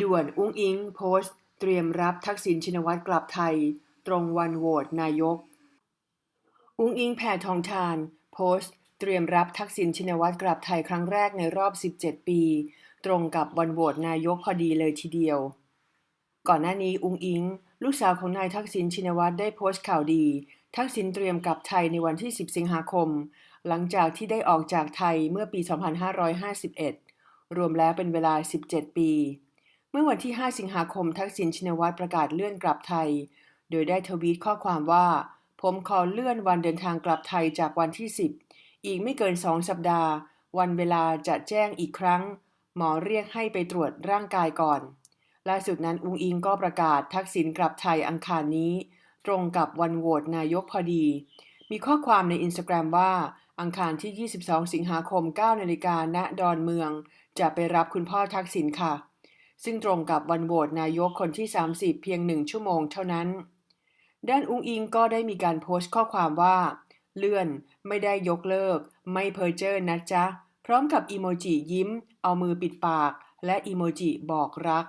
ด่วน อุ้งอิงโพสต์ เตรียมรับทักษิณ ชินวัตร กลับไทย ตรงวันโหวตนายก อุ้งอิงแผ่ทองทาน โพสต์ เตรียมรับทักษิณ ชินวัตร กลับไทยครั้งแรกในรอบ 17 ปี ตรงกับวันโหวตนายกพอดีเลยทีเดียว ก่อนหน้านี้ อุ้งอิงลูกสาวของนายทักษิณ ชินวัตร ได้โพสต์ข่าวดี ทักษิณ เตรียมกลับไทยในวันที่ 10 สิงหาคม หลังจากที่ได้ออกจากไทยเมื่อปี 2551 รวมแล้วเป็นเวลา 17 ปี เมื่อวันที่ 5 สิงหาคมทักษิณชินวัตรประกาศเลื่อนกลับไทย โดยได้ทวีตข้อความว่า ผมขอเลื่อนวันเดินทางกลับไทยจากวันที่ 10 อีกไม่เกิน 2 สัปดาห์ วันเวลาจะแจ้งอีกครั้ง หมอเรียกให้ไปตรวจร่างกายก่อน ล่าสุดนั้นอุงอิงก็ประกาศทักษิณกลับไทยอังคารนี้ ตรงกับวันโหวตนายกพอดี มีข้อความในอินสตาแกรมว่าอังคารที่ 22 สิงหาคม 9 นาฬิกาณดอนเมือง จะไปรับคุณพ่อทักษิณค่ะ ซึ่งตรงกับวันโหวตนายกคนที่ 30 เพียงหนึ่งชั่วโมงเท่านั้น ด้านอุงอิงก็ได้มีการโพสต์ข้อความว่า เลื่อน ไม่ได้ยกเลิก ไม่เพอเจอร์นะจ๊ะ พร้อมกับอีโมจิยิ้ม เอามือปิดปาก และอีโมจิบอกรัก